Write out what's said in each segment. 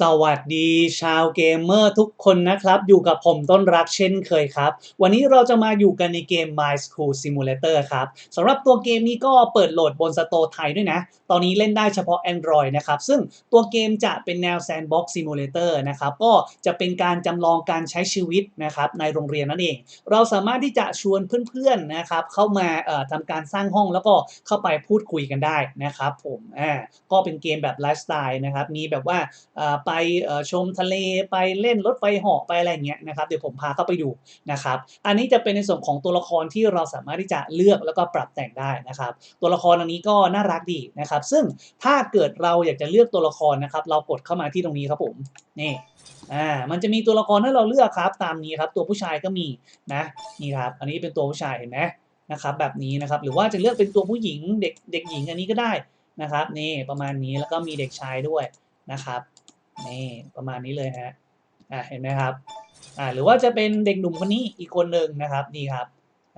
สวัสดีชาวเกมเมอร์ทุกคนนะครับ อยู่กับผมต้นรักเช่นเคยครับ วันนี้เราจะมาอยู่กันในเกม My School Simulator ครับสำหรับตัวเกมนี้ก็เปิดโหลดบนสโตร์ไทยด้วยนะ ตอนนี้เล่นได้เฉพาะ Android นะครับ ซึ่งตัวเกมจะเป็นแนว Sandbox Simulator นะครับ ก็จะเป็นการจำลองการใช้ชีวิตนะครับในโรงเรียนนั่นเอง เราสามารถที่จะชวนเพื่อนๆนะครับเข้ามาเอ่อทำการสร้างห้องแล้วก็เข้าไปพูดคุยกันได้นะครับผมอ่าก็เป็นเกมแบบไลฟ์สไตล์นะครับมีแบบว่าไปชมทะเลไปเล่นรถไฟเหาะไปอะไรอย่างเงี้ยนะครับเดี๋ยวผมพาเข้าไปดูนะครับ อันนี้จะเป็นในส่วนของตัวละครที่เราสามารถที่จะเลือกแล้วก็ปรับแต่งได้นะครับ ตัวละครอันนี้ก็น่ารักดีนะครับ ซึ่งถ้าเกิดเราอยากจะเลือกตัวละครนะครับ เรากดเข้ามาที่ตรงนี้ครับผมนี่อ่ามันจะมีตัวละครให้เราเลือกครับ ตามนี้ครับ ตัวผู้ชายก็มีนะนี่ครับ อันนี้เป็นตัวผู้ชายเห็นไหมนะครับ แบบนี้นะครับหรือว่าจะเลือกเป็นตัวผู้หญิงเด็กเด็กหญิงอันนี้ก็ได้นะครับนี่ประมาณนี้แล้วก็มีเด็กชายด้วยนะครับ นี่ประมาณนี้เลยฮะอ่าเห็นไหมครับอ่าหรือว่าจะเป็นเด็กหนุ่มคนนี้อีกคนหนึ่งนะครับนี่ครับ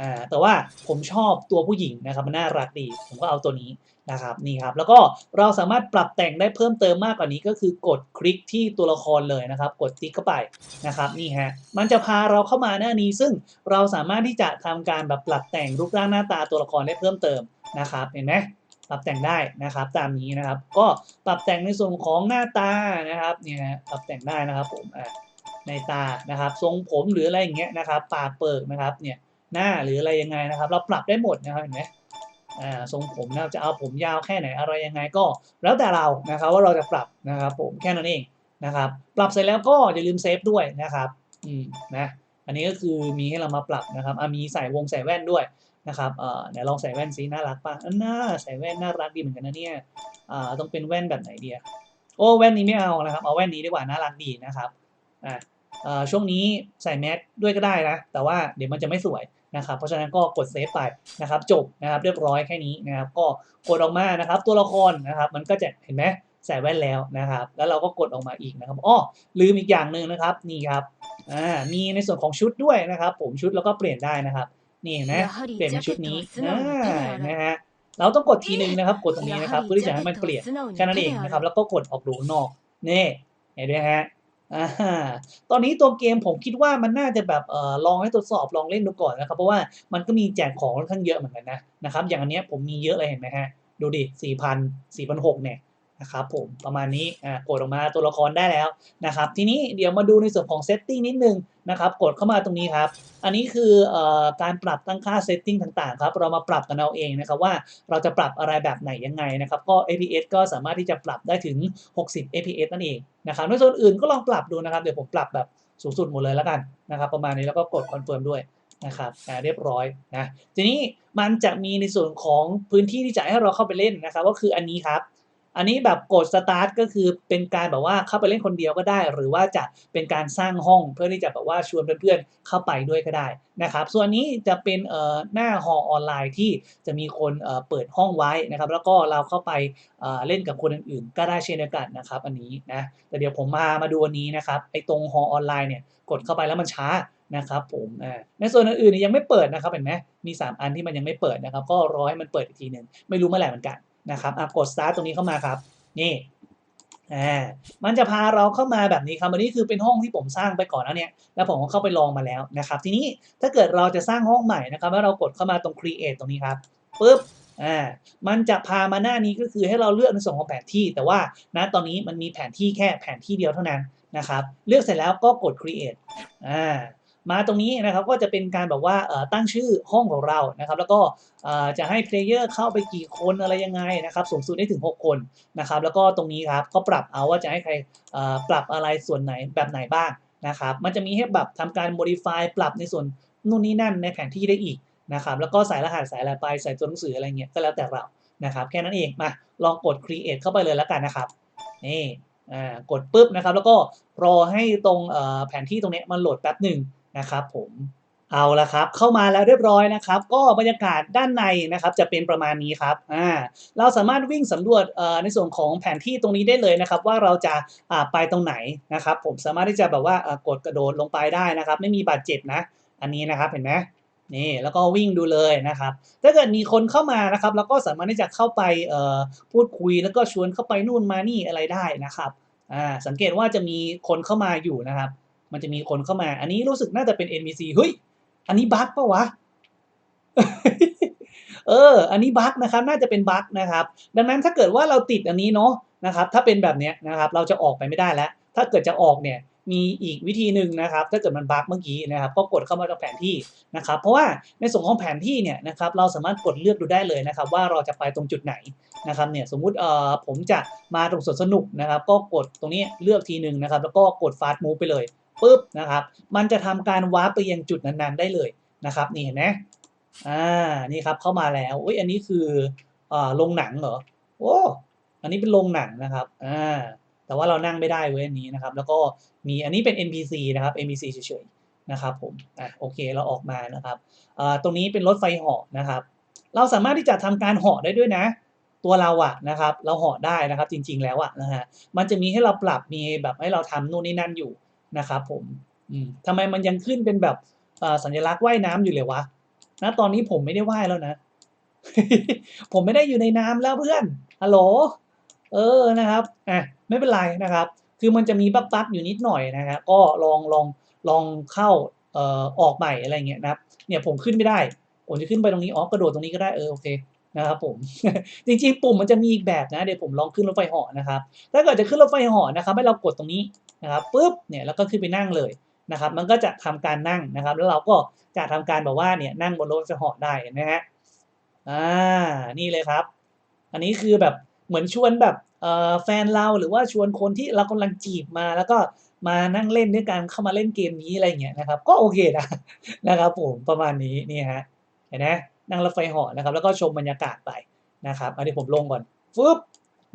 อ่าแต่ว่าผมชอบตัวผู้หญิงนะครับมันน่ารักดี ผมก็เอาตัวนี้นะครับนี่ครับ แล้วก็เราสามารถปรับแต่งได้เพิ่มเติมมากกว่านี้ก็คือกดคลิกที่ตัวละครเลยนะครับ กดติ๊กเข้าไปนะครับนี่ฮะมันจะพาเราเข้ามาหน้านี้ ซึ่งเราสามารถที่จะทำการแบบปรับแต่งรูปร่างหน้าตาตัวละครได้เพิ่มเติมนะครับเห็นไหม ปรับแต่งได้นะครับ ตามนี้นะครับ ก็ปรับแต่งในส่วนของหน้าตานะครับเนี่ยฮะปรับแต่งได้นะครับผมในตานะครับ ทรงผมหรืออะไรอย่างเงี้ยนะครับ ปากเปิกนะครับเนี่ยหน้าหรืออะไรยังไงนะครับ เราปรับได้หมดนะครับเห็นไหมทรงผมนะครับจะเอาผมยาวแค่ไหนอะไรยังไงก็ แล้วแต่เรานะครับว่าเราจะปรับนะครับผมแค่นั้นเองนะครับ ปรับเสร็จแล้วก็อย่าลืมเซฟด้วยนะครับอืมนะ นนี้ก็คือมีให้เรามาปรับนะครับอะมีใส่วงใส่แว่นด้วยนะครับเดี๋ยวลองใส่แว่นซิน่ารักป่ะอันน่าใส่แว่นน่ารักดีเหมือนกันนะเนี่ยต้องเป็นแว่นแบบไหนดีอะโอ้แว่นนี้ไม่เอานะครับเอาแว่นนี้ดีกว่าน่ารักดีนะครับอ่าช่วงนี้ใส่แมสด้วยก็ได้นะ แต่ว่าเดี๋ยวมันจะไม่สวยนะครับ เพราะฉะนั้นก็กดเซฟไปนะครับ จบนะครับ เรียบร้อยแค่นี้นะครับ ก็กดออกมานะครับ ตัวละครนะครับ มันก็จะเห็นไหมใส่แว่นแล้วนะครับ แล้วเราก็กดออกมาอีกนะครับอ้อลืมอีกอย่างหนึ่งนะครับ นี่ครับ อ่ามีในส่วนของชุดด้วยนะครับผมชุดแล้วก็เปลี่ยนได้นะครับ นี่นะเปลี่ยนเป็นชุดนี้นะฮะเราต้องกดทีหนึ่งนะครับ กดตรงนี้นะครับเพื่อที่จะให้มันเปลี่ยนแค่นั้นเองนะครับ แล้วก็กดออกดูนอกนี่เห็นไหมฮะอตอนนี้ตัวเกมผมคิดว่ามันน่าจะแบบออลองให้ตรวจสอบลองเล่นดูก่อนนะครับ เพราะว่ามันก็มีแจกของค่อนข้างเยอะเหมือนกันนะนะครับ อย่างอันนี้ผมมีเยอะเลยเห็นไหมฮะดูดิสี่พันสี่พันหกเนี่ย นะครับผมประมาณนี้อ่ากดออกมาตัวละครได้แล้วนะครับ ทีนี้เดี๋ยวมาดูในส่วนของเซตติ้งนิดนึงนะครับกดเข้ามาตรงนี้ครับ อันนี้คืออการปรับตั้งค่าเซตติ้งต่างๆครับ เรามาปรับกันเอาเองนะครับว่าเราจะปรับอะไรแบบไหนยังไงนะครับ ก็ APS ก็สามารถที่จะปรับได้ถึง 60 APS นั่นเองนะครับในส่วนอื่นก็ลองปรับดูนะครับ เดี๋ยวผมปรับแบบสูงสุดหมดเลยแล้วกันนะครับ ประมาณนี้แล้วก็กดคอนเฟิร์มด้วยนะครับเรียบร้อยนะ ทีนี้มันจะมีในส่วนของพื้นที่ที่จะให้เราเข้าไปเล่นนะครับ ก็คืออันนี้ครับ อันนี้แบบกดสตาร์ทก็คือเป็นการแบบว่าเข้าไปเล่นคนเดียวก็ได้ หรือว่าจะเป็นการสร้างห้องเพื่อที่จะแบบว่าชวนเพื่อนๆเข้าไปด้วยก็ได้นะครับ ส่วนนี้จะเป็นเอ่อหน้าหอออนไลน์ที่จะมีคนเอ่อเปิดห้องไว้นะครับ แล้วก็เราเข้าไปเอ่อเล่นกับคนอื่นๆ ก็ได้เช่นเดียวกันนะครับ อันนี้นะแต่เดี๋ยวผมมามาดูอันนี้นะครับไอ้ตรงหอออนไลน์เนี่ยกดเข้าไปแล้วมันช้านะครับผมในส่วนอื่นๆเนี่ยยังไม่เปิดนะครับเห็นไหมมี 3 อันที่มันยังไม่เปิดนะครับ ก็รอให้มันเปิดอีกทีหนึ่งไม่รู้เมื่อไหร่เหมือนกัน นะครับอะกด start ตรงนี้เข้ามาครับ นี่อ่ามันจะพาเราเข้ามาแบบนี้ครับอันนี้คือเป็นห้องที่ผมสร้างไปก่อนแล้วเนี่ยแล้วผมก็เข้าไปลองมาแล้วนะครับ ทีนี้ถ้าเกิดเราจะสร้างห้องใหม่นะครับแล้วเรากดเข้ามาตรง create ตรงนี้ครับปุ๊บอ่ามันจะพามาหน้านี้ก็คือให้เราเลือกในส่วนของแผนที่ แต่ว่าณตอนนี้มันมีแผนที่แค่แผนที่เดียวเท่านั้นนะครับ เลือกเสร็จแล้วก็กด create อ่า มาตรงนี้นะครับก็จะเป็นการแบบว่าตั้งชื่อห้องของเรานะครับ แล้วก็จะให้เพลเยอร์เข้าไปกี่คนอะไรยังไงนะครับ สูงสุดได้ถึง 6 คนนะครับ แล้วก็ตรงนี้ครับก็ปรับเอาว่าจะให้ใครปรับอะไรส่วนไหนแบบไหนบ้างนะครับ มันจะมีให้แบบทำการ modify ปรับในส่วนนู่นนี่นั่นในแผนที่ได้อีกนะครับ แล้วก็ใส่รหัสใส่อะไรไปใส่ตัวหนังสืออะไรเงี้ยก็แล้วแต่เรานะครับ แค่นั้นเองมาลองกด create เข้าไปเลยแล้วกันนะครับนี่กดปุ๊บนะครับ แล้วก็รอให้ตรงแผนที่ตรงนี้มันโหลดแป๊บหนึ่ง นะครับผมเอาละครับเข้ามาแล้วเรียบร้อยนะครับ ก็บรรยากาศด้านในนะครับจะเป็นประมาณนี้ครับอ่าเราสามารถวิ่งสำรวจเอ่อในส่วนของแผนที่ตรงนี้ได้เลยนะครับ ว่าเราจะอ่าไปตรงไหนนะครับ ผมสามารถที่จะแบบว่าอ่อกดกระโดดลงไปได้นะครับ ไม่มีบาดเจ็บนะ อันนี้นะครับเห็นไหมนี่แล้วก็วิ่งดูเลยนะครับ ถ้าเกิดมีคนเข้ามานะครับเราก็สามารถที่จะเข้าไปเอ่อพูดคุยแล้วก็ชวนเข้าไปนู่นมานี่อะไรได้นะครับอ่าสังเกตว่าจะมีคนเข้ามาอยู่นะครับ มันจะมีคนเข้ามา อันนี้รู้สึกน่าจะเป็น NPC เฮ้ย อันนี้บั๊กปะวะ เออ อันนี้บั๊กนะครับ น่าจะเป็นบั๊กนะครับ ดังนั้นถ้าเกิดว่าเราติดอันนี้เนาะนะครับ ถ้าเป็นแบบเนี้ยนะครับ เราจะออกไปไม่ได้แล้ว ถ้าเกิดจะออกเนี่ย มีอีกวิธีหนึ่งนะครับ ถ้าเกิดมันบั๊กเมื่อกี้นะครับ ก็กดเข้ามาตรงแผนที่นะครับ เพราะว่าในส่วนของแผนที่เนี่ยนะครับ เราสามารถกดเลือกดูได้เลยนะครับ ว่าเราจะไปตรงจุดไหนนะครับเนี่ยสมมุติเอ่อผมจะมาตรงสวนสนุกนะครับ ก็กดตรงนี้เลือกทีหนึ่งนะครับ แล้วก็กดฟาสต์มูฟไปเลย ปุ๊บนะครับมันจะทำการวาร์ปไปยังจุดนั้นๆได้เลยนะครับนี่เห็นไหมอ่านี่ครับเข้ามาแล้วอุ้ยอันนี้คืออ่าโรงหนังเหรอโอ้อันนี้เป็นโรงหนังนะครับอ่าแต่ว่าเรานั่งไม่ได้เว้ยอันนี้นะครับ แล้วก็มีอันนี้เป็น NPC นะครับ NPC เฉยๆนะครับผมอะโอเคเราออกมานะครับอ่าตรงนี้เป็นรถไฟเหาะนะครับ เราสามารถที่จะทำการเหาะได้ด้วยนะ ตัวเราอะนะครับ เราเหาะได้นะครับจริง ๆ แล้วอะนะฮะมันจะมีให้เราปรับมีแบบให้เราทำนู่นนี่นั่นอยู่ นะครับผมทำไมมันยังขึ้นเป็นแบบสัญลักษณ์ว่ายน้ำอยู่เลยวะณตอนนี้ผมไม่ได้ว่ายแล้วนะ ผมไม่ได้อยู่ในน้ำแล้วเพื่อนฮัลโหลเออนะครับอะไม่เป็นไรนะครับ คือมันจะมีบั๊กบั๊กอยู่นิดหน่อยนะฮะก็ลองลองลองเข้าเอ่อออกใหม่อะไรเงี้ยนะครับ เนี่ยผมขึ้นไม่ได้ ผมจะขึ้นไปตรงนี้อ๋อกระโดดตรงนี้ก็ได้เออโอเคนะครับผมจริงๆปุ่มมันจะมีอีกแบบนะเดี๋ยวผมลองขึ้นรถไฟเหาะนะครับ ถ้าเกิดจะขึ้นรถไฟเหาะนะครับให้เรากดตรงนี้ นะครับปุ๊บเนี่ยแล้วก็ขึ้นไปนั่งเลยนะครับ มันก็จะทำการนั่งนะครับ แล้วเราก็จะทำการแบบว่าเนี่ยนั่งบนรถไฟเหาะได้เห็นไหมฮะอ่านี่เลยครับ อันนี้คือแบบเหมือนชวนแบบแฟนเราหรือว่าชวนคนที่เรากำลังจีบมาแล้วก็มานั่งเล่นด้วยกันเข้ามาเล่นเกมนี้อะไรเงี้ยนะครับ ก็โอเคนะนะครับผมประมาณนี้นี่ฮะเห็นไหมนั่งรถไฟเหาะนะครับ แล้วก็ชมบรรยากาศไปนะครับอันนี้ผมลงก่อนฟึบ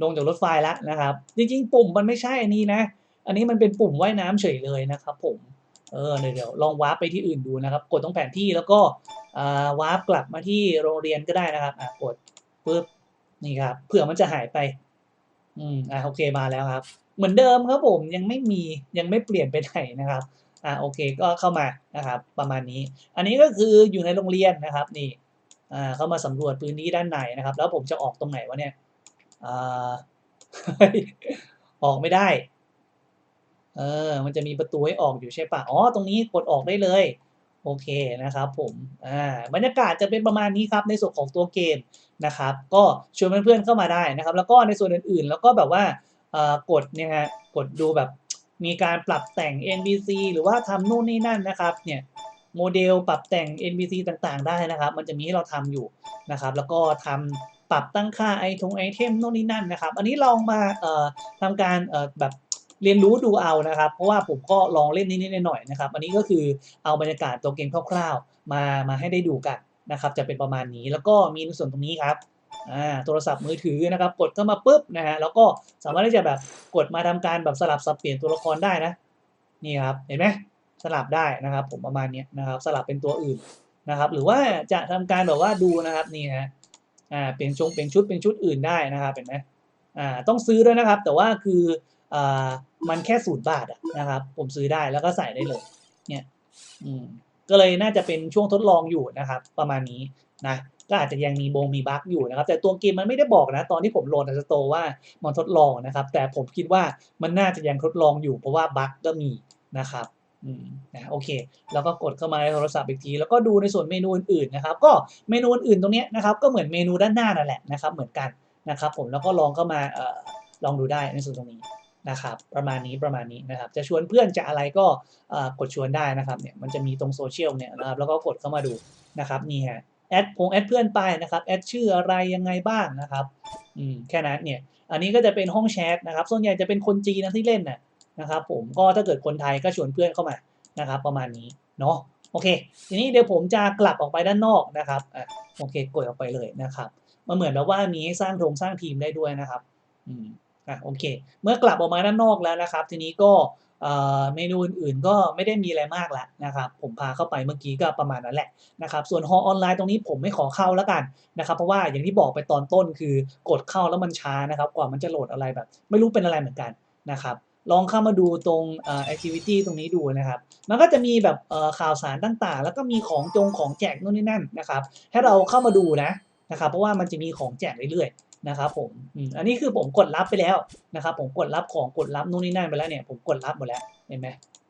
ลงจากรถไฟแล้วนะครับ จริงๆ ปุ่มมันไม่ใช่อันนี้นะ อันนี้มันเป็นปุ่มว่ายน้ำเฉยเลยนะครับผมเออเดี๋ยวลองวาร์ปไปที่อื่นดูนะครับ กดตรงแผนที่แล้วก็วาร์ปกลับมาที่โรงเรียนก็ได้นะครับอะกดปึ๊บนี่ครับเผื่อมันจะหายไปอืมอะโอเคมาแล้วครับ เหมือนเดิมครับผมยังไม่มียังไม่เปลี่ยนไปไหนนะครับอะโอเคก็เข้ามานะครับประมาณนี้ อันนี้ก็คืออยู่ในโรงเรียนนะครับนี่อ่าเข้ามาสำรวจพื้นที่ด้านในนะครับ แล้วผมจะออกตรงไหนวะเนี่ยอ่าออกไม่ได้ เออ มันจะมีประตูให้ออกอยู่ใช่ปะอ๋อ ตรงนี้กดออกได้เลย โอเคนะครับผม อ่า บรรยากาศจะเป็นประมาณนี้ครับในส่วนของตัวเกมนะครับ ก็ชวนเพื่อนๆเข้ามาได้นะครับ แล้วก็ในส่วนอื่นๆ แล้วก็แบบว่า เอ่อ กดเนี่ยฮะ กดดูแบบมีการปรับแต่ง NPC หรือว่าทำนู่นนี่นั่นนะครับ เนี่ยโมเดลปรับแต่ง NPC ต่างๆ ได้นะครับ มันจะมีให้เราทำอยู่นะครับ แล้วก็ทำปรับตั้งค่าไอทงไอเทมโน่นนี่นั่นนะครับ อันนี้ลองมาเอ่อทำการเอ่อแบบ เรียนรู้ดูเอานะครับ เพราะว่าผมก็ลองเล่นนิดๆหน่อยๆนะครับ อันนี้ก็คือเอาบรรยากาศตัวเกมคร่าวๆ มามาให้ได้ดูกันนะครับ จะเป็นประมาณนี้แล้วก็มีในส่วนตรงนี้ครับอ่าโทรศัพท์มือถือนะครับ กดเข้ามาปุ๊บนะฮะแล้วก็สามารถที่จะแบบกดมาทำการแบบสลับสับเปลี่ยนตัวละครได้นะนี่ครับเห็นไหมสลับได้นะครับ ผมประมาณนี้นะครับ สลับเป็นตัวอื่นนะครับ หรือว่าจะทำการแบบว่าดูนะครับนี่ฮะอ่าเปลี่ยนชงเปลี่ยนชุดเป็นชุดอื่นได้นะครับเห็นไหมอ่าต้องซื้อด้วยนะครับ แต่ว่าคืออ่า มันแค่ศูนย์บาทอะนะครับ ผมซื้อได้แล้วก็ใส่ได้เลย เนี่ย อืม ก็เลยน่าจะเป็นช่วงทดลองอยู่นะครับ ประมาณนี้นะก็อาจจะยังมีบงมีบั๊กอยู่นะครับ แต่ตัวเกมมันไม่ได้บอกนะ ตอนที่ผมโหลดในสโตว่ามันทดลองนะครับ แต่ผมคิดว่ามันน่าจะยังทดลองอยู่ เพราะว่าบั๊กก็มีนะครับอืมนะโอเค แล้วก็กดเข้ามาในโทรศัพท์อีกที แล้วก็ดูในส่วนเมนูอื่นๆนะครับ ก็เมนูอื่นๆตรงนี้นะครับ ก็เหมือนเมนูด้านหน้านั่นแหละนะครับ เหมือนกันนะครับ ผมแล้วก็ลองเข้ามาเอ่อลองดูได้ในส่วนตรงนี้ นะครับ ประมาณนี้ประมาณนี้นะครับ จะชวนเพื่อนจะอะไรก็กดชวนได้นะครับเนี่ยมันจะมีตรงโซเชียลเนี่ยนะครับแล้วก็กดเข้ามาดูนะครับนี่ฮะแอดพงแอดเพื่อนไปนะครับแอดชื่ออะไรยังไงบ้างนะครับอืมแค่นั้นเนี่ยอันนี้ก็จะเป็นห้องแชทนะครับ ส่วนใหญ่จะเป็นคนจีนนะที่เล่นน่ะนะครับ ผมก็ถ้าเกิดคนไทยก็ชวนเพื่อนเข้ามานะครับ ประมาณนี้เนาะโอเค ทีนี้เดี๋ยวผมจะกลับออกไปด้านนอกนะครับอะโอเคกดออกไปเลยนะครับมันเหมือนแบบว่ามีให้สร้างโครงสร้างทีมได้ด้วยนะครับ อืม อะโอเค เมื่อกลับออกมาด้านนอกแล้วนะครับ ทีนี้ก็เอ่อเมนูอื่นๆก็ไม่ได้มีอะไรมากละนะครับผมพาเข้าไปเมื่อกี้ก็ประมาณนั้นแหละนะครับส่วนฮอออนไลน์ตรงนี้ผมไม่ขอเข้าแล้วกันนะครับเพราะว่าอย่างที่บอกไปตอนต้นคือกดเข้าแล้วมันช้านะครับกว่ามันจะโหลดอะไรแบบ ไม่รู้เป็นอะไรเหมือนกันนะครับลองเข้ามาดูตรงเอ่อ activity ตรงนี้ดูนะครับ มันก็จะมีแบบข่าวสารต่างๆ แล้วก็มีของจงของแจกนู่นนี่นั่นนะครับ ให้เราเข้ามาดูนะนะครับ เพราะว่ามันจะมีของแจกเรื่อย นะครับผมอันนี้คือผมกดรับไปแล้วนะครับ ผมกดรับของกดรับนู่นนี่นั่นไปแล้วเนี่ยผมกดรับหมดแล้วเห็นไหม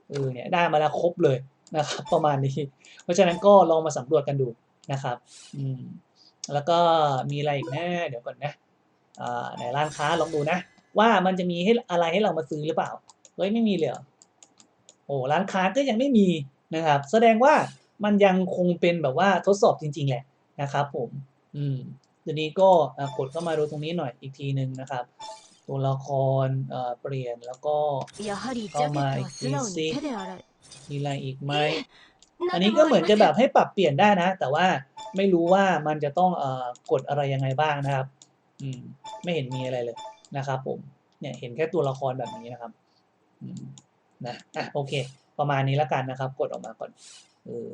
เออเนี่ยได้มาแล้วครบเลยนะครับ ประมาณนี้ เพราะฉะนั้นก็ลองมาสำรวจกันดูนะครับอืมแล้วก็มีอะไรอีกนะเดี๋ยวก่อนนะอ่าไหนร้านค้าลองดูนะ ว่ามันจะมีให้อะไรให้เรามาซื้อหรือเปล่าเฮ้ยไม่มีเลยโอ้ร้านค้าก็ยังไม่มีนะครับ แสดงว่ามันยังคงเป็นแบบว่าทดสอบจริง ๆ แหละนะครับ ผม อืม ทีนี้ก็กดเข้ามาดูตรงนี้หน่อยอีกทีหนึ่งนะครับ ตัวละครเปลี่ยนแล้วก็เข้ามาอีกทีซิมีอะไรอีกไหมอันนี้ก็เหมือนจะแบบให้ปรับเปลี่ยนได้นะ แต่ว่าไม่รู้ว่ามันจะต้องกดอะไรยังไงบ้างนะครับ อืม ไม่เห็นมีอะไรเลยนะครับผมเนี่ยเห็นแค่ตัวละครแบบนี้นะครับนะอะโอเค ประมาณนี้แล้วกันนะครับ กดออกมาก่อนเออ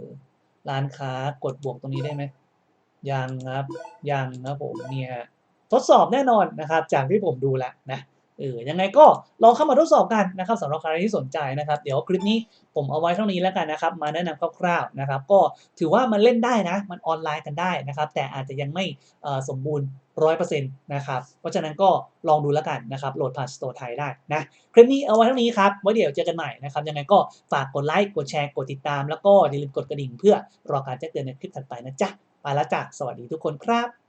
ร้านค้ากดบวกตรงนี้ได้ไหม ยังครับยังนะผมเนี่ยทดสอบแน่นอนนะครับจากที่ผมดูแล้วนะเออยังไงก็ลองเข้ามาทดสอบกันนะครับสำหรับใครที่สนใจนะครับ เดี๋ยวคลิปนี้ผมเอาไว้เท่านี้แล้วกันนะครับ มาแนะนำคร่าวๆนะครับ ก็ถือว่ามันเล่นได้นะ มันออนไลน์กันได้นะครับ แต่อาจจะยังไม่สมบูรณ์ร้อยเปอร์เซ็นต์นะครับ เพราะฉะนั้นก็ลองดูแล้วกันนะครับ โหลดผ่านสโตร์ไทยได้นะ คลิปนี้เอาไว้เท่านี้ครับ ไว้เดี๋ยวเจอกันใหม่นะครับ ยังไงก็ฝากกดไลค์ กดแชร์ กดติดตาม แล้วก็อย่าลืมกดกระดิ่งเพื่อรอการแจ้งเตือนในคลิปถัดไปนะจ๊ะ ไปแล้วจ้ะสวัสดีทุกคนครับ